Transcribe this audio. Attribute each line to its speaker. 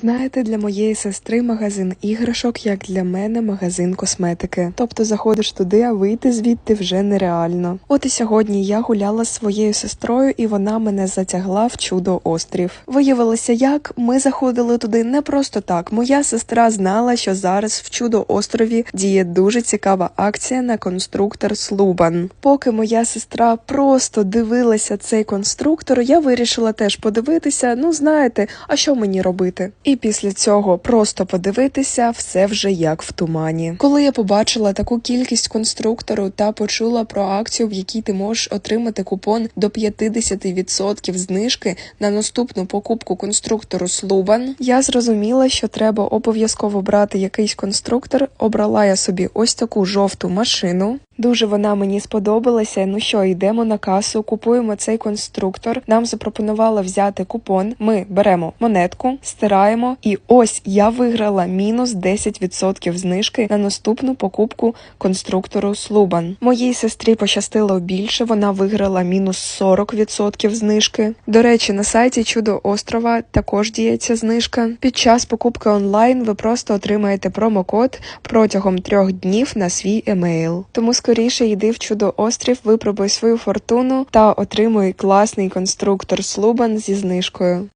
Speaker 1: Знаєте, для моєї сестри магазин іграшок, як для мене магазин косметики. Тобто заходиш туди, а вийти звідти вже нереально. От і сьогодні я гуляла з своєю сестрою, і вона мене затягла в чудо острів. Виявилося, як ми заходили туди не просто так. Моя сестра знала, що зараз в чудо острові діє дуже цікава акція на конструктор Слубан. Поки моя сестра просто дивилася цей конструктор, я вирішила теж подивитися. Ну знаєте, а що мені робити? І після цього просто подивитися все вже як в тумані. Коли я побачила таку кількість конструктору та почула про акцію, в якій ти можеш отримати купон до 50% знижки на наступну покупку конструктору Слубан, я зрозуміла, що треба обов'язково брати якийсь конструктор. Обрала я собі ось таку жовту машину. Дуже вона мені сподобалася. Ну що, йдемо на касу, купуємо цей конструктор. Нам запропонували взяти купон. Ми беремо монетку, стираємо, і ось я виграла мінус 10% знижки на наступну покупку конструктору Слубан. Моїй сестрі пощастило більше. Вона виграла мінус 40% знижки. До речі, на сайті Чудо острова також діється знижка. Під час покупки онлайн ви просто отримаєте промокод протягом трьох днів на свій емейл. Тому скоріше йди в чудо острів, випробуй свою фортуну та отримуй класний конструктор Слубан зі знижкою.